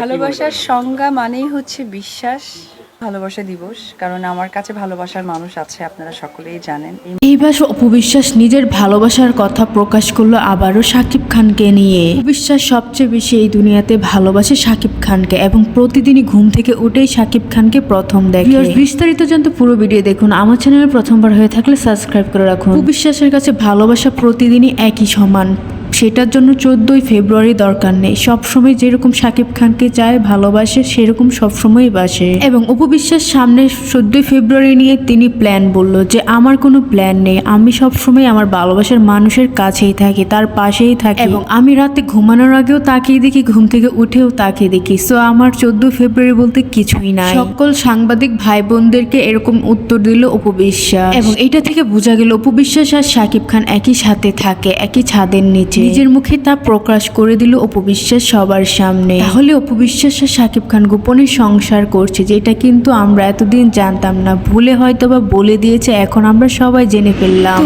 ভালোবাসার সংজ্ঞা মানেই হচ্ছে বিশ্বাস ভালোবাসা দিবস। কারণ আমার কাছে ভালোবাসার মানুষ আছে আপনারা সকলেই জানেন। এইবার অপবিশ্বাস নিজের ভালোবাসার কথা প্রকাশ করল আবারও সাকিব খানকে নিয়ে। অপবিশ্বাস সবচেয়ে বেশি এই দুনিয়াতে ভালোবাসে সাকিব খানকে এবং প্রতিদিনই ঘুম থেকে উঠেই সাকিব খানকে প্রথম দেখে। বিস্তারিত জানতে পুরো ভিডিও দেখুন। আমার চ্যানেলে প্রথমবার হয়ে থাকলে সাবস্ক্রাইব করে রাখুন। অপবিশ্বাসের কাছে ভালোবাসা প্রতিদিনই একই সমান। সেটার জন্য চোদ্দই ফেব্রুয়ারি দরকার নেই। সবসময় যেরকম সাকিব খানকে চায় ভালোবাসে সেরকম সবসময় বাসে। এবং উপবিশ্বাস সামনে চোদ্দই ফেব্রুয়ারি নিয়ে তিনি প্ল্যান বলল যে আমার কোনো প্ল্যান নেই। আমি সবসময় আমার ভালোবাসার মানুষের কাছেই থাকি তার পাশেই থাকি। এবং আমি রাতে ঘুমানোর আগেও তাকিয়ে দেখি ঘুম থেকে উঠেও তাকিয়ে দেখি। সো আমার চোদ্দ ফেব্রুয়ারি বলতে কিছুই নাই। সকল সাংবাদিক ভাই বোনদেরকে এরকম উত্তর দিল উপবিশ্বাস এবং এটা থেকে বোঝা গেল উপবিশ্বাস আর সাকিব খান একই সাথে থাকে একই ছাদের নিচে। নিজের মুখে তা প্রকাশ করে দিল অপবিশ্বাস সবার সামনে। তাহলে অপবিশ্বাস আর সাকিব খান গোপনে সংসার করছে যেটা কিন্তু আমরা এতদিন জানতাম না। ভুলে হয়তো বা বলে দিয়েছে এখন আমরা সবাই জেনে ফেললাম।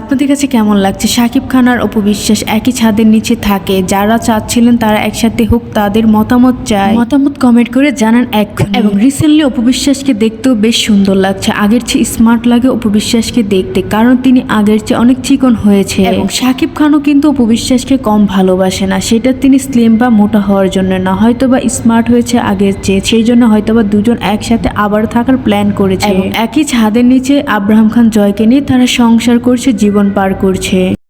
আপনাদের কাছে কেমন লাগছে? সাকিব খান আর অপবিশ্বাস একই ছাদের নিচে থাকে যারা চাচ্ছিলেন তারা একসাথে হোক তাদের মতামত চায় মতামত কমেন্ট করে জানান এক এবং রিসেন্টলি অপবিশ্বাসকে দেখতেও বেশ সুন্দর লাগছে। আগের চেয়ে স্মার্ট লাগে অপবিশ্বাসকে দেখতে কারণ তিনি আগের চেয়ে অনেক চিকন হয়েছে। এবং সাকিব খানও কিন্তু অপবিশ্বাসকে কম ভালোবাসে না সেটা তিনি স্লিম বা মোটা হওয়ার জন্য না হয়তো বা স্মার্ট হয়েছে আগের চেয়ে সেই জন্য হয়তো বা দুজন একসাথে আবার থাকার প্ল্যান করেছে। একই ছাদের নিচে আব্রাহাম খান জয়কে নিয়ে তারা সংসার করছে জীবন পার করছে।